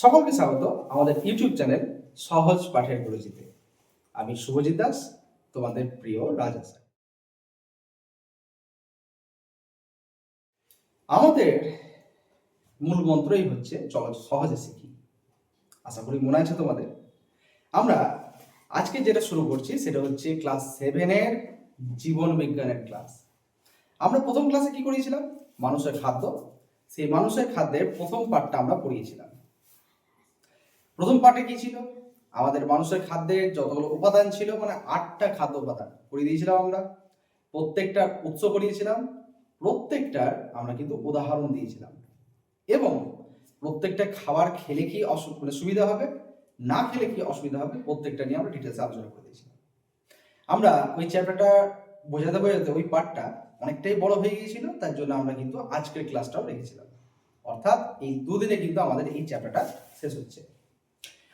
সকলকে স্বাগত আমাদের ইউটিউব চ্যানেল সহজ পাঠের পরিচিতি। আমি শুভজিৎ দাস, তোমাদের প্রিয় রাজা স্যার। আমাদের মূল মন্ত্রই হচ্ছে চলো সহজে শিখি। আশা করি মনে আছে তোমাদের। আমরা আজকে যেটা শুরু করছি সেটা হচ্ছে ক্লাস সেভেনের জীবন বিজ্ঞানের ক্লাস। আমরা প্রথম ক্লাসে কি করিয়েছিলাম? মানুষের খাদ্য। সেই মানুষের খাদ্যের প্রথম পার্টটা আমরা পড়িয়েছিলাম। প্রথম পার্টে কি ছিল? আমাদের মানুষের খাদ্যের যতগুলো উপাদান ছিল মানে আটটা খাদ্য উপাদান করিয়ে দিয়েছিলাম আমরা প্রত্যেকটার উৎস করিয়েছিলাম, প্রত্যেকটার আমরা কিন্তু উদাহরণ দিয়েছিলাম। এবং প্রত্যেকটা খাবার খেলে কি মানে সুবিধা হবে? না খেলে কি অসুবিধা হবে? প্রত্যেকটা নিয়ে আমরা ডিটেলস আলোচনা করে দিয়েছিলাম। আমরা ওই চ্যাপ্টারটা বোঝাতে বোঝাতে ওই পার্টটা অনেকটাই বড় হয়ে গিয়েছিল, তার জন্য আমরা কিন্তু আজকের ক্লাসটাও রেখেছিলাম। অর্থাৎ এই দুদিনে কিন্তু আমাদের এই চ্যাপ্টারটা শেষ হচ্ছে।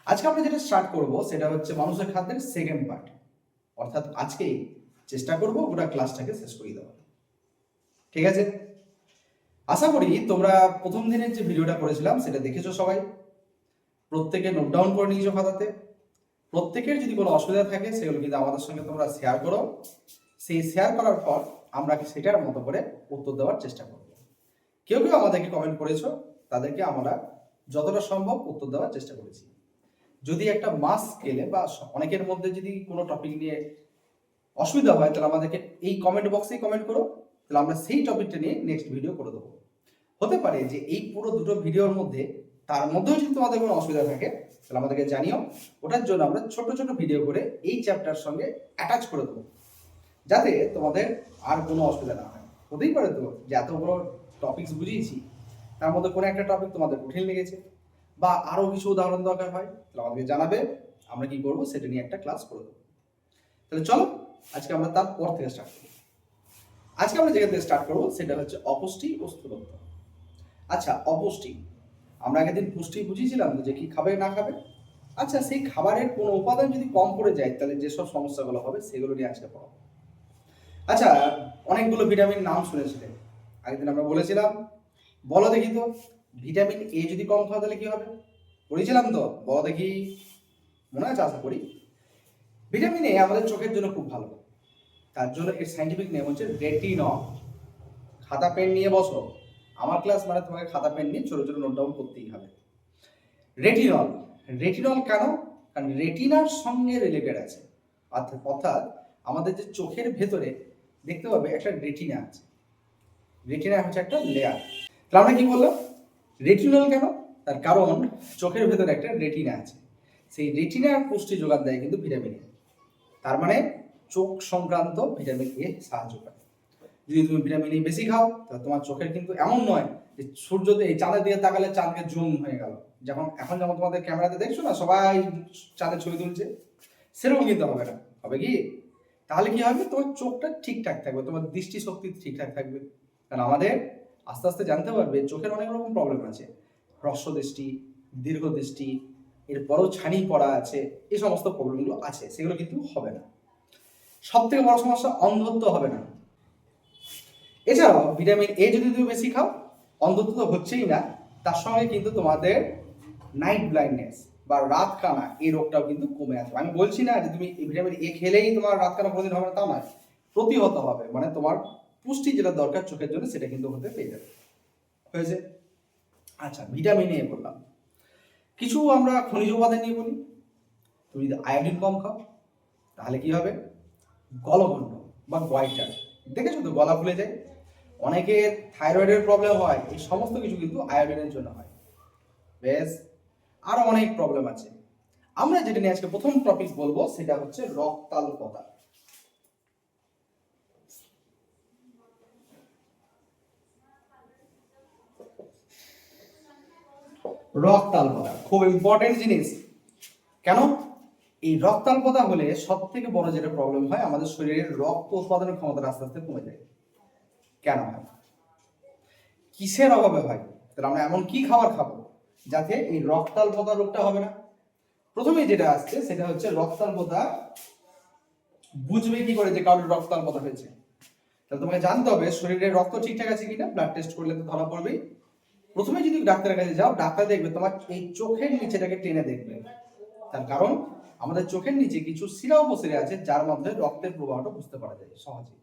আজকে আমরা যেটা স্টার্ট করব, সেটা হচ্ছে মানুষের খাদ্যের সেকেন্ড পার্ট অর্থাৎ আজকেই চেষ্টা করব গোটা ক্লাসটাকে শেষ করে দেওয়া ঠিক আছে? আশা করি তোমরা প্রথম দিনের যে ভিডিওটা করেছিলাম, সেটা দেখেছ সবাই। প্রত্যেকে নোট ডাউন করে নিয়েছো খাতাতে। প্রত্যেকের যদি কোনো অসুবিধা থাকে, সেগুলো কিন্তু আমাদের সঙ্গে তোমরা শেয়ার করো। সেই শেয়ার করার পর আমরা সেটার মতো করে উত্তর দেওয়ার চেষ্টা করব। কেউ কেউ আমাদেরকে কমেন্ট করেছ, তাদেরকে আমরা যতটা সম্ভব উত্তর দেওয়ার চেষ্টা করেছি। যদি একটা মাস স্কেলে বা অনেকের মধ্যে যদি কোনো টপিক নিয়ে অসুবিধা হয়, তাহলে আমাদেরকে এই কমেন্ট বক্সেই কমেন্ট করো, তাহলে আমরা সেই টপিকটা নিয়ে নেক্সট ভিডিও করে দেবো। হতে পারে যে এই পুরো দুটো ভিডিওর মধ্যে তার মধ্যেও যদি তোমাদের কোনো অসুবিধা থাকে, তাহলে আমাদেরকে জানিও। ওটার জন্য আমরা ছোট ছোট ভিডিও করে এই চ্যাপ্টার সঙ্গে অ্যাটাচ করে দেবো, যাতে তোমাদের আর কোনো অসুবিধা না হয়। হতেই পারে তো যে এত বড় টপিকস বুঝিয়েছি, তার মধ্যে কোনো একটা টপিক তোমাদের কঠিন লেগেছে। বা আরও কিছু উদাহরণ দরকার হয়, তাহলে আমাদেরকে জানাবে, আমরা কি করব, সেটা নিয়ে একটা ক্লাস করে দেবো। তাহলে চলো, আজকে আমরা তার পর থেকে স্টার্ট করি আজকে আমরা যেখান থেকে স্টার্ট করব, সেটা হচ্ছে অপুষ্টি ও স্থূলত্ব। আচ্ছা অপুষ্টি। আমরা আগের দিন পুষ্টি বুঝিয়েছিলাম যে কি খাবে, না খাবে। আচ্ছা সেই খাবারের কোনো উপাদান যদি কম পড়ে যায়, তাহলে যেসব সমস্যাগুলো হবে, সেগুলো নিয়ে আজকে পড়াবো আচ্ছা অনেকগুলো ভিটামিন নাম শুনেছিলেন আগের দিন আমরা বলেছিলাম, বলো দেখি তো ভিটামিন এ যদি কম খাও তাহলে কি হবে? পড়েছিলাম তো বলো দেখি মনে আছে আশা করি। ভিটামিন এ আমাদের চোখের জন্য খুব ভালো। তার জন্য এর সাইন্টিফিক নেম হচ্ছে রেটিনল খাতা পেন নিয়ে বসো। আমার ক্লাস মানে তোমাকে খাতা পেন নিয়ে ছোট ছোট নোট ডাউন করতেই হবে। রেটিনল রেটিনল কেন? কারণ রেটিনার সঙ্গে রিলেটেড আছে। অর্থাৎ অর্থাৎ আমাদের যে চোখের ভেতরে দেখতে পাবে একটা রেটিনা আছে। রেটিনা হচ্ছে একটা লেয়ার তাহলে আমরা কি বললাম? রেটিনল কেন? তার কারণ চোখের ভেতরে একটা রেটিনা আছে। সেই রেটিনার পুষ্টি যোগান দেয় কিন্তু ভিটামিন এ তার মানে চোখ সংক্রান্ত ভিটামিন এ সাহায্য করে। যদি তুমি ভিটামিন এ বেশি খাও, তাহলে তোমার চোখের কিন্তু এমন নয় যে সূর্য এই চাঁদের দিকে তাকালে চাঁদকে জুম হয়ে গেল। যখন, এখন যেমন তোমাদের ক্যামেরাতে দেখছ না, সবাই চাঁদের ছবি তুলছে, সেরকম কিন্তু হবে না। হবে কি? তাহলে কি হবে? তোমার চোখটা ঠিকঠাক থাকবে, তোমার দৃষ্টিশক্তি ঠিকঠাক থাকবে। কারণ আমাদের আস্তে আস্তে জানতে পারবে চোখের অনেক রকম প্রবলেম আছে। হ্রস্ব দৃষ্টি, দীর্ঘ দৃষ্টি, এরপরেও ছানি পড়া আছে, এই সমস্ত প্রবলেমগুলো আছে, সেগুলো কিন্তু হবে না। সব থেকে বড় সমস্যা, অন্ধত্ব হবে না। এছাড়াও ভিটামিন এ যদি তুমি বেশি খাও, অন্ধত্ব তো হচ্ছেই না, তার সঙ্গে কিন্তু তোমাদের নাইট ব্লাইন্ডনেস বা রাত কানা এই রোগটাও কিন্তু কমে আসবে। আমি বলছি না যে তুমি ভিটামিন এ খেলেই তোমার রাত কানা কোনোদিন হবে না, তা নয়। প্রতিহত হবে মানে তোমার পুষ্টি যেটা দরকার চোখের জন্য, সেটা কিন্তু হতে পেয়ে যাবে। হয়েছে? আচ্ছা ভিটামিন এ বললাম। কিছু আমরা খনিজ উপাদান নিয়ে বলি। তুমি যদি আয়োডিন কম খাও, তাহলে কি হবে? গলগণ্ড বা গয়টার দেখেছ তো, গলা ফুলে যায়। অনেকে থাইরয়েডের প্রবলেম হয়, এই সমস্ত কিছু কিন্তু আয়োডিনের জন্য হয়। বেশ, আরও অনেক প্রবলেম আছে। আমরা যেটা নিয়ে আজকে প্রথম টপিক বলব, সেটা হচ্ছে রক্তাল্পতা। রক্তাল্পতা খুব ইম্পর্টেন্ট জিনিস। কেন? এই রক্তাল্পতা হলে সব থেকে বড় যেটা প্রবলেম হয়, আমাদের শরীরের রক্ত উৎপাদনের ক্ষমতা আস্তে আস্তে কমে যায়। কেন হয়? কিসের অভাবে হয়? তাহলে আমরা এমন কি খাবার খাব যাতে এই রক্তাল্পতা রোগটা হবে না? প্রথমে যেটা আসছে, সেটা হচ্ছে রক্তাল রক্তাল্পতা বুঝবে কি করে যে কারোর রক্তাল্পতা হয়েছে? তাহলে তোমাকে জানতে হবে শরীরে রক্ত ঠিকঠাক আছে কিনা? ব্লাড টেস্ট করলে তো ধরা পড়বেই। প্রথমে যদি ডাক্তারের কাছে যাও, ডাক্তার দেখবে তোমার এই চোখের নিচেটাকে টেনে দেখবে। তার কারণ, আমাদের চোখের নিচে কিছু শিরা উপশিরা আছে, যার মধ্যে রক্তের প্রবাহটা বুঝতে পারা যায় সহজে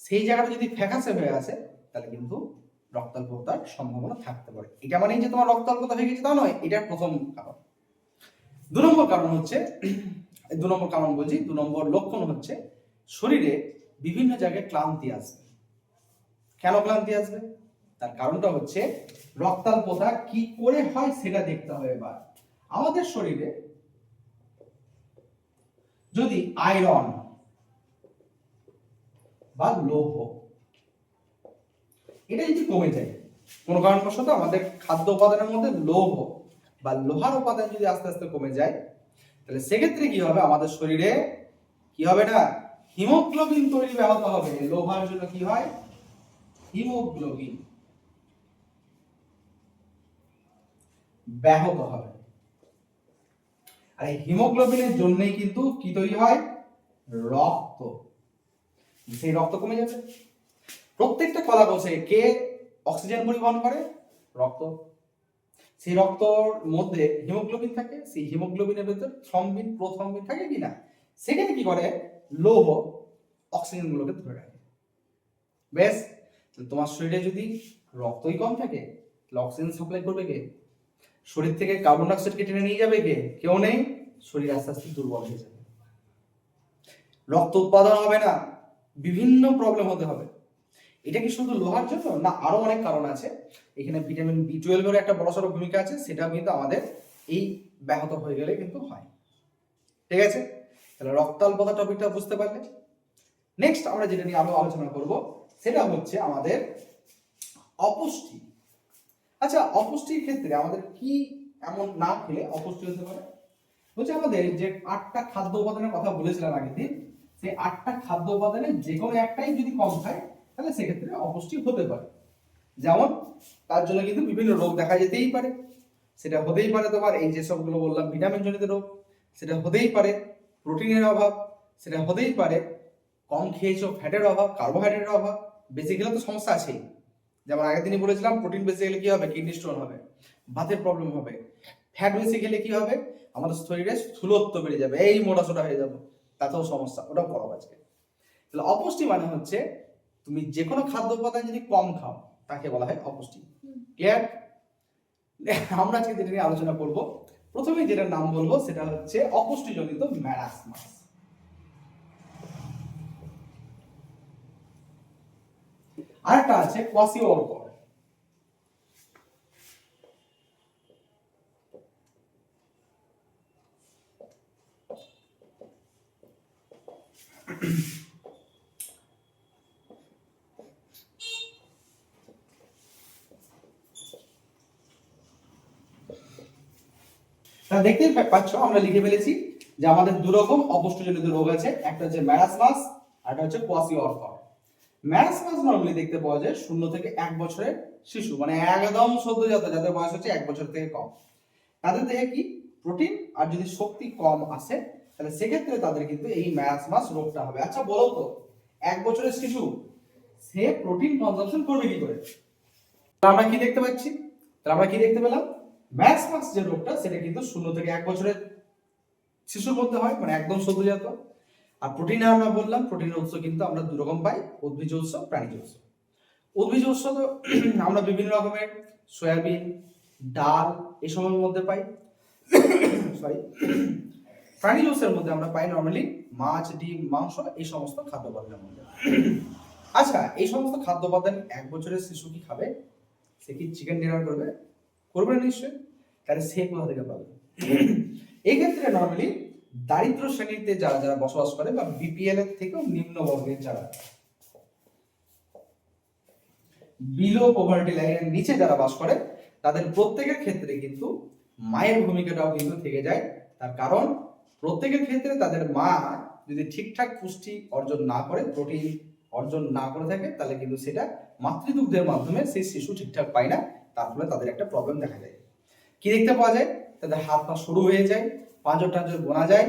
সেই জায়গাটা যদি ফ্যাকাসে হয়ে আছে তাহলে কিন্তু রক্তাল্পতার সম্ভাবনা থাকতে পারে। এটা মানেই যে তোমার রক্তাল্পতা হয়ে গেছে তা নয়, এটার প্রথম কারণ। দু নম্বর কারণ হচ্ছে, দু নম্বর কারণ বলছি, দু নম্বর লক্ষণ হচ্ছে শরীরে বিভিন্ন জায়গায় ক্লান্তি আসবে। কেন ক্লান্তি আসবে? তার কারণটা হচ্ছে রক্তাল্পতা কি করে হয় সেটা দেখতে হবে এবার। আমাদের শরীরে যদি আয়রন বা লৌহ, এটা যদি কমে যায়, কোনো কারণবশত আমাদের খাদ্য উপাদানের মধ্যে লৌহ বা লোহার উপাদান যদি আস্তে আস্তে কমে যায়, তাহলে সেক্ষেত্রে কি হবে? আমাদের শরীরে কি হবে না? হিমোগ্লোবিন তৈরি ব্যাহত হবে। লোহার জন্য কি হয়? হিমোগ্লোবিন। ব্যাহত হবে। আর এই হিমোগ্লোবিনের জন্যই কিন্তু কি তৈরি হয়? রক্ত। সেই রক্ত কমে যাবে। প্রত্যেকটা কলা কোষে কে অক্সিজেন পরিবহন করে? রক্ত। সেই রক্তর মধ্যে হিমোগ্লোবিন থাকে। সেই হিমোগ্লোবিনের ভেতর থ্রম্বিন প্রোথ্রম্বিন থাকে কি না? সেখানে কি করে? লৌহ অক্সিজেন গুলোকে ধরে রাখে। বেশ তোমার শরীরে যদি রক্তই কম থাকে, তাহলে অক্সিজেন সাপ্লাই করবে কে? শরীর থেকে কার্বন ডাইঅক্সাইডকে টেনে নিয়ে যাবে কে? কেউ নেই? শরীর আস্তে আস্তে দুর্বল হয়ে যাবে। রক্ত উৎপাদন হবে না। বিভিন্ন প্রবলেম হতে হবে। এটা কি শুধু লোহার জন্য? না, আরও অনেক কারণ আছে। এখানে ভিটামিন বি টুয়েলভের একটা বড় বড়সড় ভূমিকা আছে। সেটা কিন্তু আমাদের এই ব্যাহত হয়ে গেলে কিন্তু হয়। ঠিক আছে? তাহলে রক্তাল্পতা টপিকটা বুঝতে পারলে। নেক্সট আমরা যেটা নিয়ে আরও আলোচনা করব, সেটা হচ্ছে আমাদের অপুষ্টি। আচ্ছা অপুষ্টির ক্ষেত্রে আমাদের কি এমন না খেলে অপুষ্টি হতে পারে? হচ্ছে আমাদের যে আটটা খাদ্য উপাদানের কথা বলেছিলাম আগে দিন, সেই আটটা খাদ্য উপাদানের যে কোনো একটাই যদি কম খায়, তাহলে সেক্ষেত্রে অপুষ্টি হতে পারে। যেমন, তার জন্য কিন্তু বিভিন্ন রোগ দেখা যেতেই পারে। সেটা হতেই পারে তোমার, এই যে সবগুলো বললাম ভিটামিন জনিত রোগ, সেটা হতেই পারে, প্রোটিনের অভাব, সেটা হতেই পারে, কম খেয়েছো ফ্যাটের অভাব কার্বোহাইড্রেটের অভাব বেশি গেলে তো সমস্যা আছেই। যেমন আগের দিনই বলেছিলাম প্রোটিন বেশি গেলে কি হবে? কিডনি স্টোন হবে। বাতের প্রবলেম হবে। ফ্যাট বেশি গেলে কি হবে? আমাদের শরীরে স্থূলত্ব বেড়ে যাবে। এই মোটা সোটা হয়ে যাবে। তাতেও সমস্যা। ওটাও পড়াবো আজকে। তাহলে অপুষ্টি মানে হচ্ছে তুমি যে কোনো খাদ্য উপাদান যদি কম খাও তাকে বলা হয় অপুষ্টি। ক্লিয়ার? আমরা আজকে যেটা নিয়ে আলোচনা করব প্রথমে যেটার নাম বলব সেটা হচ্ছে অপুষ্টিজনিত ম্যারাসমাস আরেকটা আছে কোয়াসি অর্কর তা দেখতেই পাচ্ছ, আমরা লিখে ফেলেছি যে আমাদের দু রকম অপুষ্টিজনিত রোগ আছে, একটা হচ্ছে ম্যারাসমাস আর একটা হচ্ছে কোয়াসি অর্কর ম্যারাসমাস নর্মালি দেখতে পাওয়া যায় শূন্য থেকে এক বছরের শিশু মানে একদম সদ্যজাত, যাদের বয়স হচ্ছে এক বছর থেকে কম। তাদের দেহে কি? প্রোটিন আর যদি শক্তি কম আসে, তাহলে সেক্ষেত্রে তাদের কিন্তু এই ম্যারাসমাস রোগটা হবে। আচ্ছা বলো তো, এক বছরের শিশু, সে প্রোটিন কনজাম্পশন করবে কি করে? আমরা কি দেখতে পাচ্ছি? তাহলে আমরা কি দেখতে পেলাম? ম্যারাসমাস যে রোগটা, সেটা কিন্তু শূন্য থেকে এক বছরের শিশুর মধ্যে হয় মানে একদম সদ্যজাত। আর প্রোটিনে আমরা বললাম প্রোটিনের উৎস কিন্তু আমরা দু রকম পাই উদ্ভিজ উৎস, প্রাণীজ উৎস। উদ্ভিজ উৎস তো আমরা বিভিন্ন রকমের, সয়াবিন, ডাল এসবের মধ্যে পাই। সরি প্রাণীজ উৎসের মধ্যে আমরা পাই নর্মালি মাছ, ডিম, মাংস এই সমস্ত খাদ্য উপাদানের মধ্যে। আচ্ছা এই সমস্ত খাদ্য উপাদান এক বছরের শিশু কি খাবে? সে কি চিকেন ডিনার করবে? করবে না নিশ্চয়ই? তাহলে সে কোথা থেকে পাবে? এই ক্ষেত্রে নর্মালি দারিদ্র শ্রেণীতে যারা যারা বসবাস করে বা বিপিএল এর থেকেও নিম্ন বর্গের যারা বিলো পভার্টি লাইনের নিচে যারা বাস করে, তাদের প্রত্যেকের ক্ষেত্রে কিন্তু মায়ের ভূমিকাটাও কিন্তু থেকে যায়। তার কারণ, প্রত্যেকের ক্ষেত্রে তাদের মা যদি ঠিকঠাক পুষ্টি অর্জন না করে প্রোটিন অর্জন না করে থাকে, তাহলে কিন্তু সেটা মাতৃদুগ্ধের মাধ্যমে সেই শিশু ঠিকঠাক পায় না। তার ফলে তাদের একটা প্রবলেম দেখা যায় কি দেখতে পাওয়া যায়? তাদের হাত পা সরু হয়ে যায়। পাঁজর টাঁজর বোনা যায়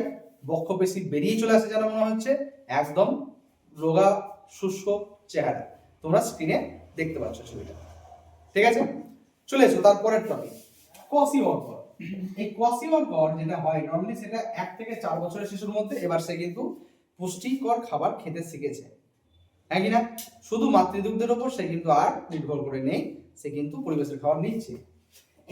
বক্ষ পেশি বেরিয়ে চলে আসে যেন মনে হচ্ছে, একদম রোগা, শুষ্ক চেহারা। তোমরা স্ক্রিনে দেখতে পাচ্ছ ছবিটা। ঠিক আছে? চলে এসো, তারপরের টপিক কসি কোয়াসিওয়ার্কর এই কসি কোয়াসিওয়ার্কর যেটা হয় নর্মালি সেটা এক থেকে চার বছরের শিশুর মধ্যে, এবার সে কিন্তু পুষ্টিকর খাবার খেতে শিখেছে। হ্যাঁ কিনা শুধু মাতৃদুগ্ধের ওপর সে কিন্তু আর নির্ভর করে নেই, সে কিন্তু পরিবেশের খাবার নিচ্ছে।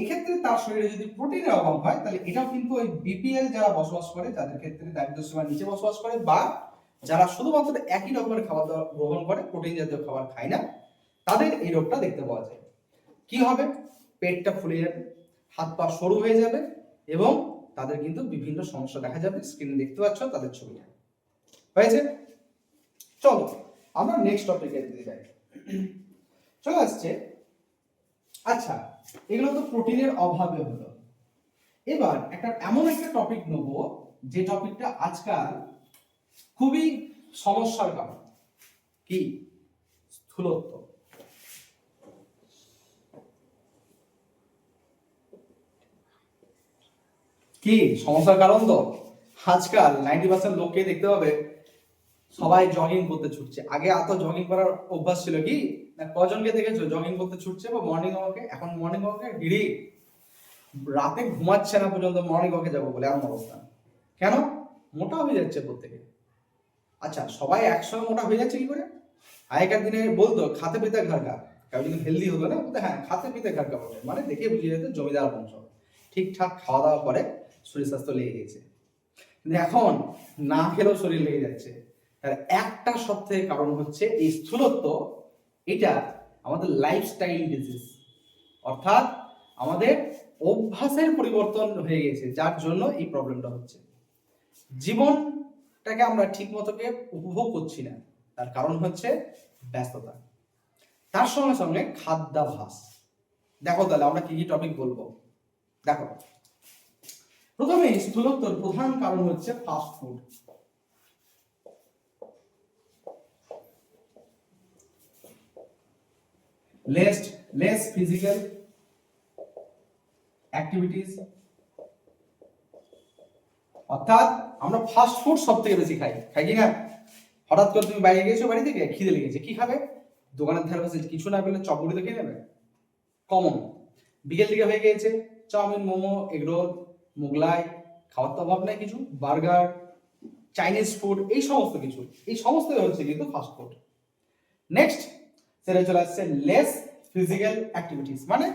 এক্ষেত্রে তার শরীরে যদি প্রোটিনের অভাব হয়, তাহলে এটাও কিন্তু ওই বিপিএল যারা বসবাস করে যাদের ক্ষেত্রে দারিদ্র সীমার নিচে বসবাস করে, বা যারা শুধুমাত্র একই রকমের খাবার দাবার গ্রহণ করে, প্রোটিন জাতীয় খাবার খায় না, তাদের এই রোগটা দেখতে পাওয়া যায়। কি হবে? পেটটা ফুলে যাবে, হাত পা সরু হয়ে যাবে, এবং তাদের কিন্তু বিভিন্ন সমস্যা দেখা যাবে। স্ক্রিনে দেখতে পাচ্ছ, তাদের ছবিটা হয়েছে? চলো, আমরা নেক্সট টপিকে যাই। চলে আসছে আচ্ছা এগুলো তো প্রোটিনের অভাবে হলো। এবার একটা, এমন একটা টপিক নেব, যে টপিকটা আজকাল খুবই সমস্যার কারণ। কি? স্থূলত্ব। কি? সমস্যার কারণ তো? আজকাল নাইনটি পার্সেন্ট লোককে দেখতে পাবে, সবাই জগিং করতে ছুটছে। আগে এত জগিং করার অভ্যাস ছিল কি? কজনকে দেখেছ জগিং করতে ছুটছে বা মর্নিং ওয়াকে এখন মর্নিং ওয়াকে ভিড়ি রাতে ঘুমাচ্ছে না পর্যন্ত মর্নিং ওয়াকে যাব বলে এমন অবস্থা। কেন? মোটা হয়ে যাচ্ছে প্রত্যেকে। আচ্ছা সবাই একসঙ্গে মোটা হয়ে যাচ্ছে কি করে? আগেকার দিনে বলতো, খাতে পিতে ঘর গা কেউ যদি হেলদি হতো না, বলতো হ্যাঁ খাতে পিতে ঘর গা বলে। মানে দেখে বুঝিয়ে যেত জমিদার বংশ। ঠিকঠাক খাওয়া দাওয়া করে শরীর স্বাস্থ্য লেগে গেছে কিন্তু এখন না খেলেও শরীর লেগে যাচ্ছে। তার একটা সব থেকে কারণ হচ্ছে এই স্থূলত্ব এটা আমাদের লাইফস্টাইল ডিজিজ অর্থাৎ আমাদের অভ্যাসের পরিবর্তন হয়ে গেছে, যার জন্য এই প্রবলেমটা হচ্ছে। জীবনটাকে আমরা ঠিক মতোকে উপভোগ করছি না, তার কারণ হচ্ছে ব্যস্ততা। তার সঙ্গে সঙ্গে খাদ্যাভাস দেখো তাহলে আমরা কি কি টপিক বলব? দেখো। প্রথমে স্থূলত্বর প্রধান কারণ হচ্ছে fast food less less physical activities অর্থাৎ আমরা ফাস্ট ফুড সব থেকে বেশি খাই। খাই কি না? হঠাৎ করে তুমি বাইরে গেছো বাড়ি থেকে খিদে লেগেছে, কি খাবে? দোকানের ধারে বসে কিছু না পেলে চপগুড়ি তো খেয়ে নেবে। কমন বিকেল দিকে হয়ে গিয়েছে, চাউমিন, মোমো এগরোল মোগলাই, খাওয়ার তো অভাব নাই কিছু, বার্গার, চাইনিজ ফুড এই সমস্ত কিছু। এই সমস্ত হচ্ছে কিন্তু ফাস্ট ফুড নেক্সট সেটা চলে আসছে লেস ফিজিক্যাল অ্যাক্টিভিটিস মানে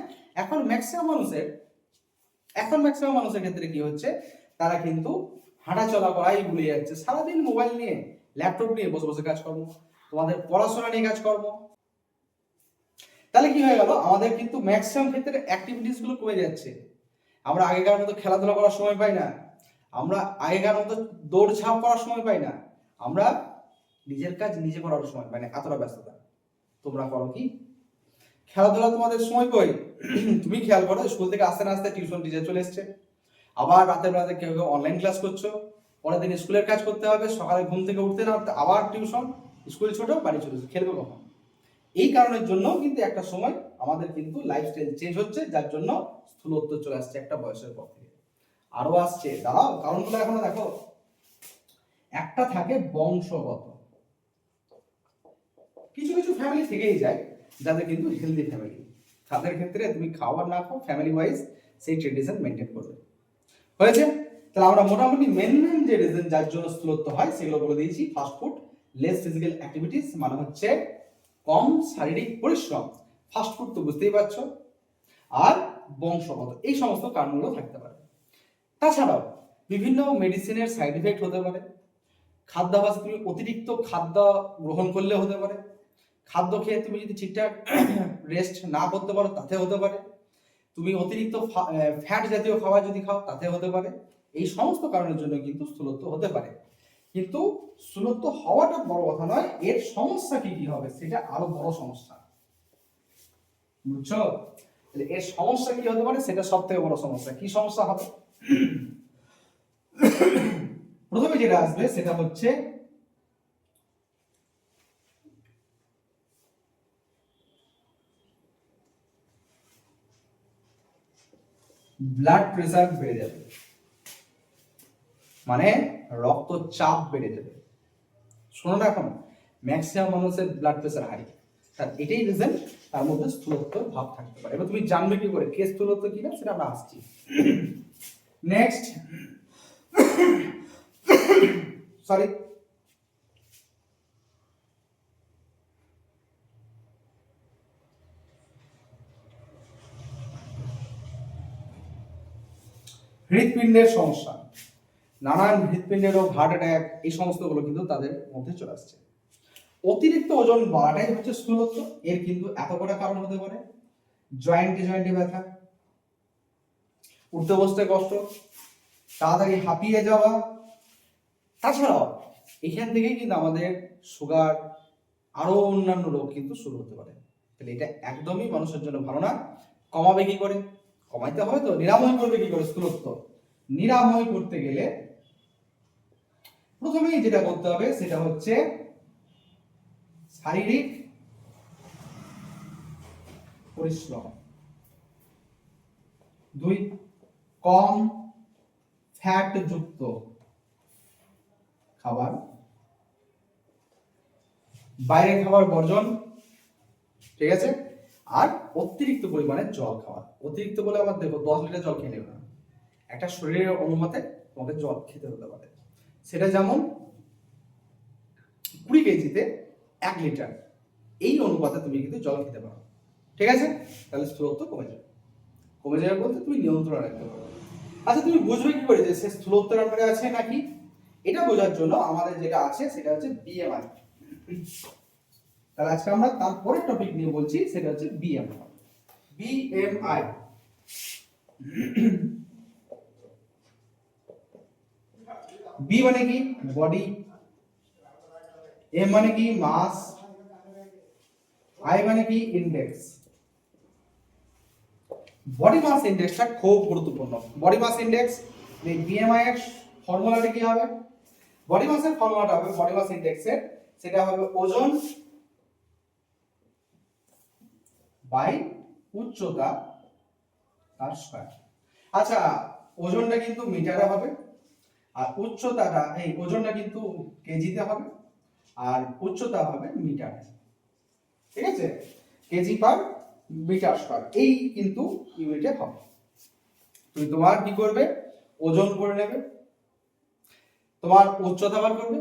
এখন ম্যাক্সিমাম মানুষের, এখন ম্যাক্সিমাম মানুষের ক্ষেত্রে কি হচ্ছে? তারা কিন্তু হাঁটা চলা করাই ভুলে যাচ্ছে। সারাদিন মোবাইল নিয়ে ল্যাপটপ নিয়ে বসে বসে কাজ কর্ম তোমাদের পড়াশোনা নিয়ে কাজ কর্ম তাহলে কি হয়ে গেল? আমাদের কিন্তু ম্যাক্সিমাম ক্ষেত্রে অ্যাক্টিভিটিসগুলো কমে যাচ্ছে। আমরা আগেকার মতো খেলাধুলা করার সময় পাই না। আমরা আগেকার মতো দৌড়ঝাঁপ করার সময় পাই না। আমরা নিজের কাজ নিজে করার সময় পাই না। এতটা ব্যস্ততা। তোমরা করো কি? খেলাধুলা তোমাদের সময় কই? তুমি খেয়াল করো, স্কুল থেকে আসতে না আসতে টিউশন টিচার চলে এসছে। আবার রাতের বেলাতে কেউ কেউ অনলাইন ক্লাস করছ। পরের দিন স্কুলের কাজ করতে হবে, সকালে ঘুম থেকে উঠতে না উঠতে আবার টিউশন স্কুল ছোট, বাড়ি চলে খেলবে কখন? এই কারণের জন্য কিন্তু একটা সময় আমাদের কিন্তু লাইফস্টাইল চেঞ্জ হচ্ছে, যার জন্য স্থূলত্ব চলে আসছে একটা বয়সের পর থেকে। আরও আসছে। দাঁড়াও, কারণগুলো এখনও দেখো। একটা থাকে বংশগত। কিছু কিছু ফ্যামিলি থেকেই যায় যাদের কিন্তু হেলদি ফ্যামিলি তাদের ক্ষেত্রে তুমি খাবার না খাও ফ্যামিলি ওয়াইজ সেই ট্রেডিশন মেনটেন করবে। হয়েছে? তাহলে আমরা মোটামুটি মেন মেন যে রিজন যার জন্য স্থূলত্ব হয় সেগুলো বলে দিয়েছি। Fast food less physical activities মানে হচ্ছে কম শারীরিক পরিশ্রম। ফাস্ট ফুড তো বুঝতেই পারছ। আর বংশগত, এই সমস্ত কারণগুলো থাকতে পারে। তাছাড়াও বিভিন্ন মেডিসিনের সাইড এফেক্ট হতে পারে। খাদ্যাভাস তুমি অতিরিক্ত খাদ্য গ্রহণ করলে হতে পারে। খাদ্য খেয়ে তুমি যদি ঠিকঠাক রেস্ট না করতে পারো, তাতে হতে পারে। তুমি অতিরিক্ত ফ্যাট জাতীয় খাবার যদি খাও, তাতে হতে পারে। এই সমস্ত কারণের জন্য কিন্তু স্থূলত্ব হতে পারে। কিন্তু স্থূলত্ব হওয়াটা বড় কথা নয়, এর সমস্যা কি কি হবে সেটা আরও বড় সমস্যা। বুঝছ? এর সমস্যা কি হতে পারে সেটা সব থেকে বড় সমস্যা। কি সমস্যা হবে? প্রথমে যেটা আসবে সেটা হচ্ছে ব্লাড প্রেসার বেড়ে যাবে। মানে রক্তচাপ বেড়ে যাবে। শোনো না এখন ম্যাক্সিমাম মানুষের ব্লাড প্রেসার হাই তার এটাই রিজন তার মধ্যে স্থূলত্ব ভাব থাকতে পারে। এবার তুমি জানবে কি করে? কে স্থূলত্ব কি না? সেটা আমরা আসছি। নেক্সট সরি হৃৎপিণ্ডের সমস্যা। নানান হৃৎপিণ্ডের রোগ হার্ট অ্যাটাক এই সমস্তগুলো কিন্তু তাদের মধ্যে চলে আসছে। অতিরিক্ত ওজন বাড়াটাই হচ্ছে স্থূলত্ব, এর কিন্তু এত কটা কারণ হতে পারে। জয়েন্টে জয়েন্টে ব্যথা, উঠতে বসতে কষ্ট, তাড়াতাড়ি হাঁপিয়ে যাওয়া। তাছাড়াও, এখান থেকেই কিন্তু আমাদের সুগার আরও অন্যান্য রোগ কিন্তু শুরু হতে পারে। তাহলে এটা একদমই মানুষের জন্য ভালো না, কমাবে কি করে? কমাইতে হবে তো? নিরাময় করবে কি করে? স্থূলত্ব। নিরাময় করতে গেলে প্রথমেই যেটা করতে হবে, সেটা হচ্ছে শারীরিক পরিশ্রম। দুই, কম ফ্যাট যুক্ত খাবার। বাইরের খাবার বর্জন, ঠিক আছে? আর অতিরিক্ত পরিমাণে জল খাওয়া। অতিরিক্ত বলে আমার দেখো, দশ লিটার জল খেয়ে নেবে না। একটা শরীরের অনুমতে তোমাকে জল খেতে হতে পারে। সেটা যেমন কুড়ি কেজিতে এক লিটার, এই অনুপাতে তুমি কিন্তু জল খেতে পারো। ঠিক আছে? তাহলে স্থূলত্ব কমে যাবে। কমে যাবে বলতে তুমি নিয়ন্ত্রণ রাখতে পারো। আচ্ছা তুমি বুঝবে কি করে যে সে স্থূলত্বের আন্ডারে আছে নাকি? এটা বোঝার জন্য আমাদের যেটা আছে, সেটা হচ্ছে বিএমআই তাহলে আজকে আমরা তারপরে টপিক নিয়ে বলছি, সেটা হচ্ছে বিএমআই বিএমআই বি মানে কি? বডি এম মানে কি? মাস আই মানে কি? ইন্ডেক্স বডি মাস ইন্ডেক্সটা খুব গুরুত্বপূর্ণ। বডি মাস ইন্ডেক্স এই বিএমআই এর ফর্মুলাটা কি হবে? বডি মাসের ফর্মুলাটা হবে বডি মাস ইন্ডেক্সের সেটা হবে ওজন বাই উচ্চতা তার স্কয়ার আচ্ছা ওজনটা কিন্তু মিটারে হবে, আর উচ্চতাটা, এই ওজনটা কিন্তু কেজিতে হবে, আর উচ্চতা হবে মিটারে। ঠিক আছে? কেজি পার মিটার স্কয়ার এই কিন্তু ইউনিটে হবে। তুমি তোমার কি করবে? ওজন করে নেবে। তোমার উচ্চতা বার করবে।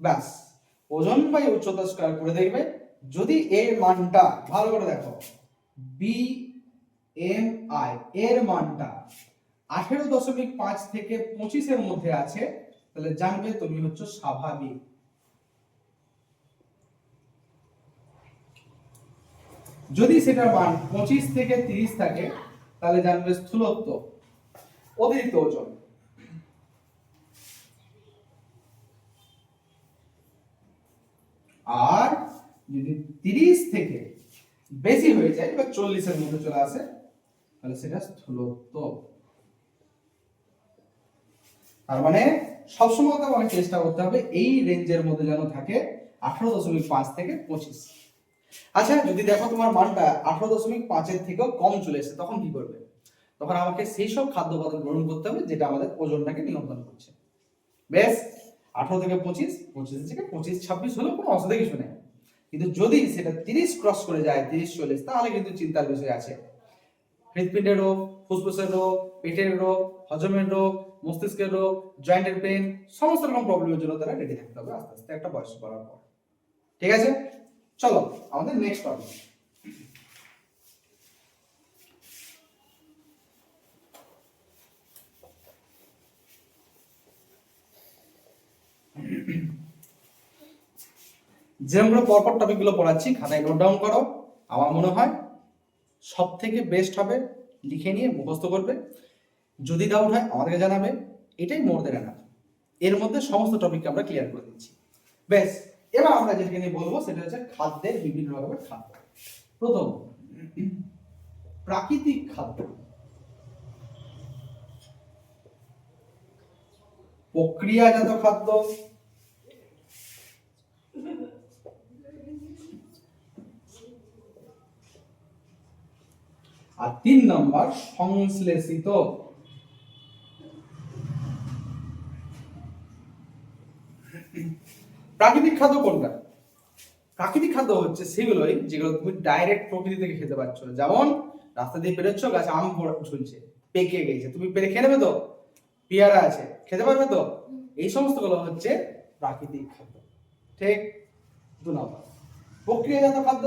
ব্যাস, ওজন বাই উচ্চতা স্কয়ার করে দেখবে যদি এর মানটা, ভালো করে দেখো বি এম আই এর মানটা আঠেরো দশমিক পাঁচ থেকে পঁচিশের মধ্যে আছে, তাহলে জানবে তুমি হচ্ছে স্বাভাবিক। যদি সেটার মান পঁচিশ থেকে তিরিশ থাকে, তাহলে জানবে স্থূলত্ব, অতিরিক্ত ওজন আর যদি তিরিশ থেকে বেশি হয়ে যায় বা চল্লিশের মধ্যে চলে আসে, তাহলে সেটা স্থূলত্ব। তার মানে সবসময় তো আমাকে চেষ্টা করতে হবে, এই রেঞ্জের মধ্যে যেন থাকে আঠারো দশমিক পাঁচ থেকে পঁচিশ। আচ্ছা যদি দেখো তোমার মানটা আঠারো দশমিক পাঁচের থেকেও কম চলে এসে তখন কি করবে? তখন আমাকে সেই সব খাদ্য উপাদান গ্রহণ করতে হবে, যেটা আমাদের ওজনটাকে নিয়ন্ত্রণ করছে। বেশ, আঠারো থেকে পঁচিশ পঁচিশ থেকে পঁচিশ, ছাব্বিশ হলেও কোনো অসুবিধা কিছু নেই কিন্তু যদি সেটা তিরিশ ক্রস করে যায়, তিরিশ চল্লিশ, তাহলে কিন্তু চিন্তার বিষয় আছে। হৃৎপিণ্ডের রোগ, ফুসফুসের রোগ, পেটের রোগ, হজমের রোগ, মস্তিষ্কের রোগ, জয়েন্টের পেন সমস্ত রকম প্রবলেমের জন্য তারা রেডি থাকতে হবে আস্তে আস্তে একটা বয়স করার পর। ঠিক আছে? চলো, আমাদের নেক্সট টপিক যেরকম পরপর টপিকগুলো পড়াচ্ছি, খাতায় নোট ডাউন করো, আমার মনে হয় সব থেকে বেস্ট হবে, লিখে নিয়ে মুখস্থ করবে। যদি ডাউট হয়, আমাদেরকে জানাবে, এটাই মোর দেয় এর মধ্যে সমস্ত টপিককে আমরা ক্লিয়ার করে দিচ্ছি। বেশ এবার আমরা যেটাকে নিয়ে বলব, সেটা হচ্ছে খাদ্যের বিভিন্ন রকমের খাদ্য। প্রথম, প্রাকৃতিক খাদ্য। প্রক্রিয়াজাত খাদ্য আর তিন নম্বর, সংশ্লেষিত। প্রাকৃতিক খাদ্য কোনটা? প্রাকৃতিক খাদ্য হচ্ছে সেগুলোই যেগুলো তুমি ডাইরেক্ট প্রকৃতি থেকে খেতে পারছ। যেমন, রাস্তা দিয়ে বেরোচ্ছ, গাছে আম ঝুলছে, পেকে গেছে। তুমি পেরে খেয়ে নেবে তো? পেয়ারা আছে, খেতে পারবে তো? এই সমস্তগুলো হচ্ছে প্রাকৃতিক খাদ্য। ঠিক? দু নম্বর, প্রক্রিয়াজাত খাদ্য।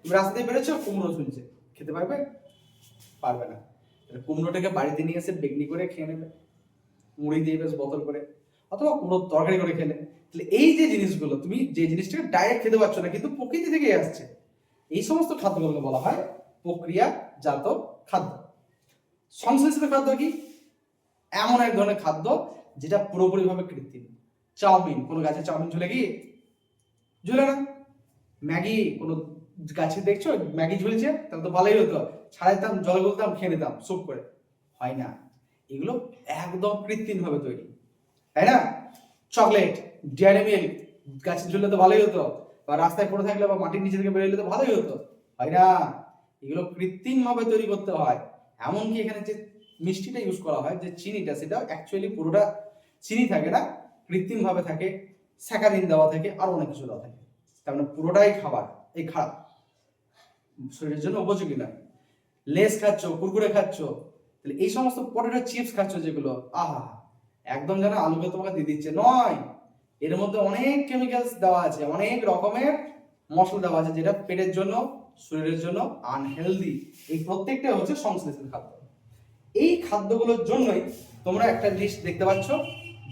তুমি রাস্তা দিয়ে বেরোচ্ছ, কুমড়ো ঝুলছে। খেতে পারবে? পারবে না। তাহলে কুমড়োটাকে বাড়িতে নিয়ে এসে বেগনি করে খেয়ে নেবে। মুড়ি দিয়ে বেশ বোতল করে। অথবা কুমড়োর তরকারি করে খেলে তাহলে এই যে জিনিসগুলো, তুমি যে জিনিসটাকে ডাইরেক্ট খেতে পারছ না, কিন্তু প্রকৃতি থেকেই আসছে। এই সমস্ত খাদ্যগুলোকে বলা হয় প্রক্রিয়াজাত খাদ্য। সংশ্লেষিত খাদ্য কি? এমন এক ধরনের খাদ্য যেটা পুরোপুরিভাবে কৃত্রিম। চাউমিন। কোনো গাছে চাউমিন ঝুলে কি? ঝুলে না। ম্যাগি কোনো গাছে দেখছ? ম্যাগি ঝুলছে, তাহলে তো ভালোই হতো। ছাড়াইতাম জল গুলতাম, খেয়ে নিতাম স্যুপ করে। হয় না। এগুলো একদম কৃত্রিম ভাবে তৈরি। তাই না? চকলেট, ডেয়ারি মিল্ক, গাছে ঝুললে তো ভালোই হতো। বা রাস্তায় পড়ে থাকলে বা মাটির নিচে থেকে বেরোলে তো ভালোই হতো। হয় না। এগুলো কৃত্রিম ভাবে তৈরি করতে হয়। এমনকি এখানে যে মিষ্টিটা ইউজ করা হয়, যে চিনিটা সেটা অ্যাকচুয়ালি পুরোটা চিনি থাকে না কৃত্রিম ভাবে থাকে। স্যাকারিন দেওয়া থাকে, আর অনেক কিছু দেওয়া থাকে। তার মানে পুরোটাই খাবার। এই খারাপ। শরীরের জন্য উপযোগী না। লেস খাচ্ছ, কুরকুরে খাচ্ছ, তাহলে এই সমস্ত পটেটো চিপস খাচ্ছ যেগুলো, আহা, একদম যেন আলুকে তোমাকে দিয়ে দিচ্ছে। নয়, এর মধ্যে অনেক কেমিক্যালস দেওয়া আছে, অনেক রকমের মশলা দেওয়া আছে যেটা পেটের জন্য, শরীরের জন্য আনহেলদি এই প্রত্যেকটা হচ্ছে সংশ্লেষিত খাদ্য। এই খাদ্যগুলোর জন্যই তোমরা একটা লিস্ট দেখতে পাচ্ছ।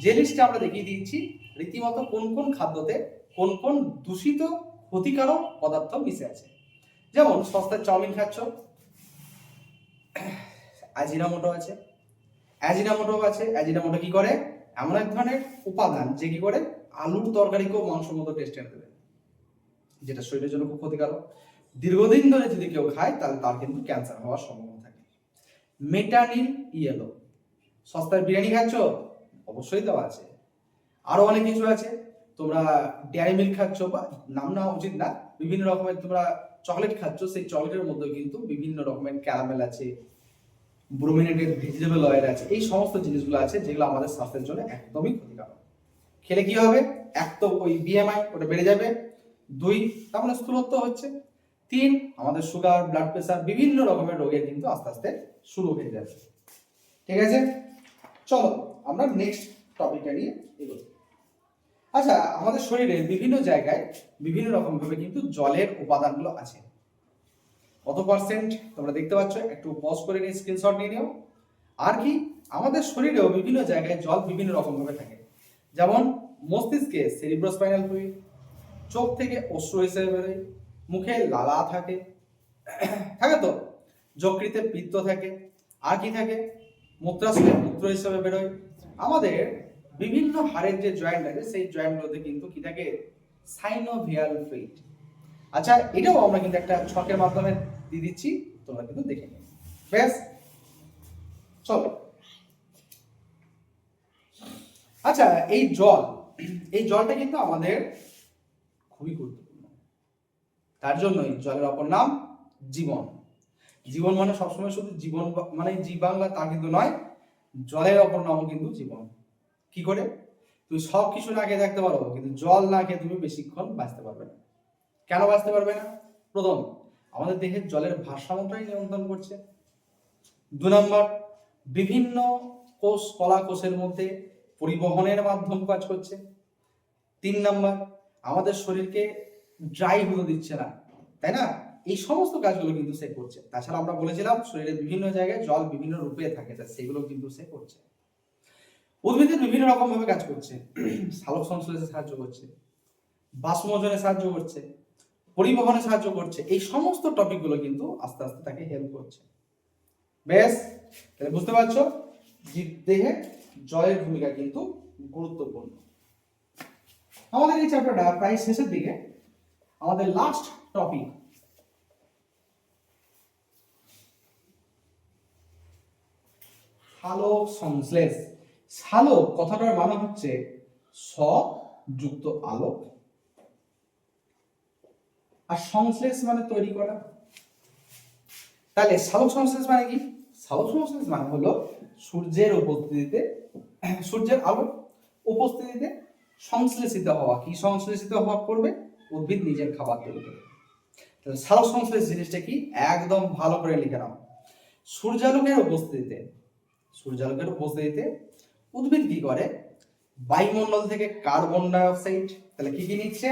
যে লিস্টে আমরা দেখিয়ে দিয়েছি, রীতিমতো কোন কোন খাদ্যতে কোন কোন দূষিত ক্ষতিকারক পদার্থ মিশে আছে। যেমন সস্তার চাউমিন খাচ্ছ অ্যাজিনামোটো আছে। অ্যাজিনামোটো আছে অ্যাজিনামোটো কি করে? এমন এক ধরনের উপাদান যে কি করে? আলুর তরকারিকেও মাংসের মতো টেস্ট এনে দেবে। যেটা শরীরের জন্য খুব ক্ষতিকারক। দীর্ঘদিন ধরে যদি কেউ খায়, তাহলে তার কিন্তু ক্যান্সার হওয়ার সম্ভাবনা থাকে। মেটানিল ইয়েলো সস্তার বিরিয়ানি খাচ্ছ? অবশ্যই দেওয়া আছে। আরও অনেক কিছু আছে। তোমরা ডেয়ারি মিল্ক খাচ্ছ বা, নাম নেওয়া উচিত না। বিভিন্ন রকমের তোমরা চকলেট খাচ্ছ, সেই চকলেটের মধ্যে কিন্তু বিভিন্ন রকমের ক্যারামেল আছে ব্রোমিনেটেড ভেজিটেবল অয়েল আছে, এই সমস্ত জিনিসগুলো আছে যেগুলো আমাদের স্বাস্থ্যের জন্য একদমই ক্ষতিকারক। খেলে কি হবে? এক তো ওই বিএমআই ওটা বেড়ে যাবে, দুই, তার মানে স্থূলত্ব হচ্ছে, তিন, আমাদের সুগার ব্লাড প্রেশার বিভিন্ন রকমের রোগে কিন্তু আস্তে আস্তে শুরু হয়ে যাবে। ঠিক আছে? চলো, আমরা নেক্সট টপিকটা নিয়ে এগোই আচ্ছা আমাদের শরীরে বিভিন্ন জায়গায় বিভিন্ন রকম ভাবে কিন্তু জলের উপাদানগুলো আছে। কত পার্সেন্ট তোমরা দেখতে পাচ্ছ? একটু পজ করে নিয়ে স্ক্রিনশট নিয়ে নিও। আর কি, আমাদের শরীরেও বিভিন্ন জায়গায় জল বিভিন্ন রকম ভাবে থাকে। যেমন, মস্তিষ্কে সেরিব্রোস্পাইনাল ফ্লুইড চোখ থেকে অশ্রু হিসেবে বেরোয়, মুখে লালা থাকে থাকে তো? যকৃতে পিত্ত থাকে, আর কি থাকে? মূত্রাশয়ে মূত্র হিসেবে বেরোয়। আমাদের বিভিন্ন হাড়ের যে জয়েন্ট আছে, সেই জয়েন্টগুলোতে কিন্তু কি থাকে? সাইনোভিয়াল ফ্লুইড আচ্ছা এটাও আমরা কিন্তু একটা ছকের মাধ্যমে দিয়ে দিচ্ছি, তোমরা কিন্তু দেখে নিও। বেশ চলো। আচ্ছা এই জল, এই জলটা কিন্তু আমাদের খুবই গুরুত্বপূর্ণ। তার জন্যই জলের অপর নাম জীবন। জীবন মানে সবসময় শুধু জীবন মানে জীবাংলা তা কিন্তু নয়, জলের অপর নামও কিন্তু জীবন। কি করে? তুমি সব কিছু না খেয়ে থাকতে পারো, কিন্তু জল না খেয়ে তুমি বেশিক্ষণ বাঁচতে পারবে না। কেন বাঁচতে পারবে না? প্রথম, আমাদের দেহের জলের ভারসাম্যটাই নিয়ন্ত্রণ করছে। দু নম্বর, বিভিন্ন কোষ কলা কোষের মধ্যে পরিবহনের মাধ্যম কাজ করছে। তিন নম্বর, আমাদের শরীরকে ড্রাই হতে দিচ্ছে না, তাই না? এই সমস্ত কাজগুলো কিন্তু সে করছে। তাছাড়া আমরা বলেছিলাম, শরীরের বিভিন্ন জায়গায় জল বিভিন্ন রূপে থাকে সেগুলো কিন্তু সে করছে। উদ্ভিদের বিভিন্ন রকম ভাবে কাজ করছে। সালোক সংশ্লেষে সাহায্য করছে, বাষ্পমোচনে সাহায্য করছে, পরিবহনে সাহায্য করছে। এই সমস্ত টপিকগুলো কিন্তু আস্তে আস্তে তাকে হেল্প করছে। বেশ তাহলে বুঝতে পারছ? জীব দেহে জলের ভূমিকা কিন্তু গুরুত্বপূর্ণ। আমাদের এই চ্যাপ্টারটা প্রায় শেষের দিকে আমাদের লাস্ট টপিক সালোক সংশ্লেষ সালোক, কথাটার মানে হচ্ছে স যুক্ত আলোক। আর সংশ্লেষ মানে তৈরি করা। তাহলে সালোক সংশ্লেষ মানে কি? সালোক সংশ্লেষ মানে হলো সূর্যের উপস্থিতিতে, সূর্যের আলো উপস্থিতিতে সংশ্লেষিত হওয়া। কি সংশ্লেষিত হওয়া করবে? উদ্ভিদ নিজের খাবার তৈরি করে তাহলে সালোক সংশ্লেষ জিনিসটা কি? একদম ভালো করে লিখে নাও। সূর্যালোকের উপস্থিতিতে সূর্যালোকের উপস্থিতিতে উদ্ভিদ কি করে? বায়ুমণ্ডল থেকে কার্বন ডাই অক্সাইড তাহলে কি কি নিচ্ছে?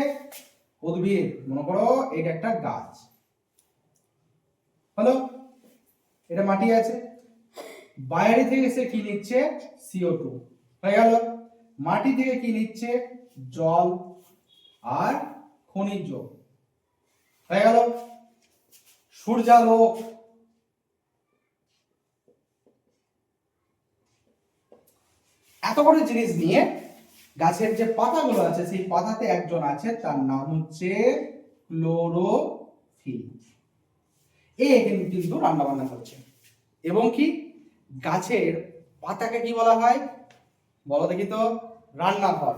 উদ্ভিদ। মনে করো এটা একটা গাছ। হলো? এটা মাটি আছে। বাইরে থেকে সে কি নিচ্ছে? সিও টু হয়ে গেল। মাটি থেকে কি নিচ্ছে? জল আর খনিজ। হয়ে গেল। সূর্যালোক এত বড় জিনিস নিয়ে গাছের যে পাতাগুলো আছে, সেই পাতাতে একজন আছে, তার নাম হচ্ছে ক্লোরোফিল। এ কিন্তু কিন্তু রান্না বান্না করছে। এবং কি? গাছের পাতাকে কি বলা হয়? বলো দেখি তো, রান্নাঘর।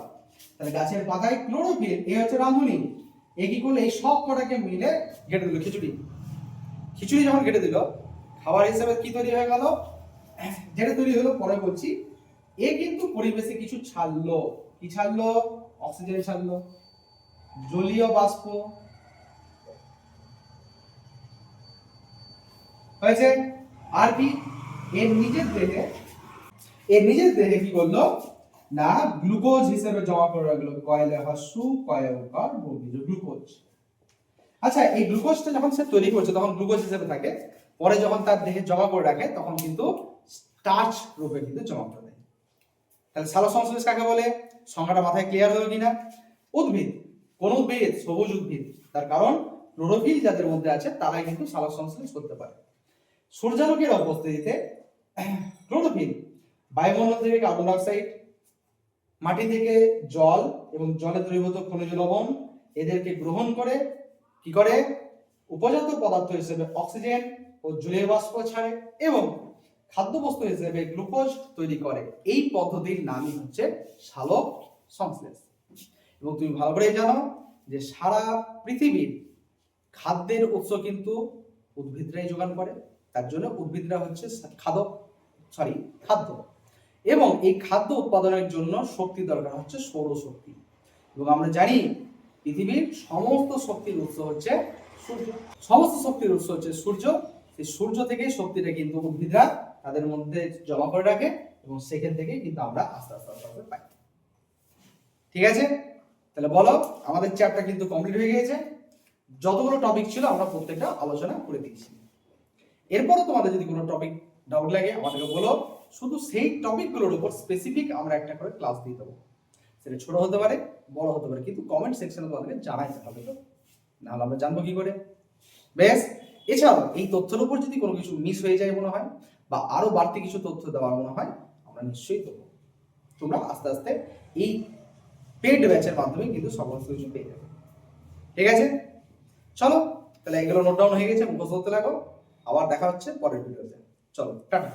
তাহলে গাছের পাতায় ক্লোরোফিল, এ হচ্ছে রাঁধুনি। এ কি করলে? এই সব কটাকে মিলে ঘেটে দিল খিচুড়ি। খিচুড়ি যখন ঘেটে দিল, খাবার হিসেবে কি তৈরি হয়ে গেল? যেটা তৈরি হলো, পরে বলছি এ কিন্তু পরিবেশে কিছু ছাড়লো। কি ছাড়লো? অক্সিজেন ছাড়লো। জলীয় বাষ্প। হয়েছে? আর কি? এর নিজের দেহে, এর নিজের দেহে কি করল? না, গ্লুকোজ হিসেবে জমা করে রাখল। কয়লে হাসু কয়কার বর্গীজ গ্লুকোজ। আচ্ছা এই গ্লুকোজটা যখন সে তৈরি করছে, তখন গ্লুকোজ হিসেবে থাকে। পরে যখন তার দেহে জমা করে রাখে, তখন কিন্তু স্টার্চ রূপে কিন্তু জমা করে তাহলে সালো সংশ্লেষ কাকে বলে? সংখ্যাটা মাথায় ক্লিয়ার হলো কিনা? উদ্ভিদ। কোন উদ্ভিদ? সবুজ উদ্ভিদ। তার কারণ ক্লোরোফিল যাদের মধ্যে আছে, তারাই কিন্তু সালোক সংশ্লেষ করতে পারে। সূর্যালোকের উপস্থিতিতে ক্লোরোফিল বায়ুমণ্ডল থেকে কার্বন ডাইঅক্সাইড মাটি থেকে জল এবং জলে দ্রবীভূত খনিজ লবণ এদেরকে গ্রহণ করে, কি করে? উপজাত পদার্থ হিসেবে অক্সিজেন ও জলীয় বাষ্প ছাড়ে এবং খাদ্যবস্তু হিসেবে গ্লুকোজ তৈরি করে। এই পদ্ধতির নামই হচ্ছে সালোক সংশ্লেষ। এবং তুমি ভালো করে জানো যে সারা পৃথিবীর খাদ্যের উৎস কিন্তু উদ্ভিদরাই যোগান করে। তার জন্য উদ্ভিদরা হচ্ছে খাদক সরি খাদ্য। এবং এই খাদ্য উৎপাদনের জন্য শক্তি দরকার হচ্ছে সৌরশক্তি। এবং আমরা জানি পৃথিবীর সমস্ত শক্তির উৎস হচ্ছে সূর্য। সমস্ত শক্তির উৎস হচ্ছে সূর্য। সেই সূর্য থেকে শক্তিটা কিন্তু উদ্ভিদরা তাদের মধ্যে জমা করে রাখে এবং সেখান থেকে কিন্তু আমরা আস্তে আস্তে আস্তে আস্তে পাই। ঠিক আছে? তাহলে বলো, আমাদের চ্যাপ্টার কিন্তু কমপ্লিট হয়ে গিয়েছে। যতগুলো টপিক ছিল আমরা প্রত্যেকটা আলোচনা করে দিয়েছি। এরপরও তোমাদের যদি কোনো টপিক ডাউট লাগে, আমাদেরকে বলো। শুধু সেই টপিকগুলোর উপর স্পেসিফিক আমরা একটা করে ক্লাস দিয়ে দেবো। সেটা ছোট হতে পারে, বড় হতে পারে, কিন্তু কমেন্ট সেকশনে তোমাদেরকে জানাইতে হবে। তো নাহলে আমরা জানব কি করে? বেশ, এছাড়াও এই তথ্যের উপর যদি কোনো কিছু মিস হয়ে যায় মনে হয় বা আরও বাড়তি কিছু তথ্য দেওয়ার মনে হয়, আমরা নিশ্চয়ই দেবো। তোমরা আস্তে আস্তে এই পেড ব্যাচের মাধ্যমে কিন্তু সমস্ত কিছু পেয়ে যাবে। ঠিক আছে? চলো, তাহলে এগুলো নোট ডাউন হয়ে গেছে, মুখস্থ করতে লাগো। আবার দেখা হচ্ছে পরের ভিডিওতে চলো, টাটা।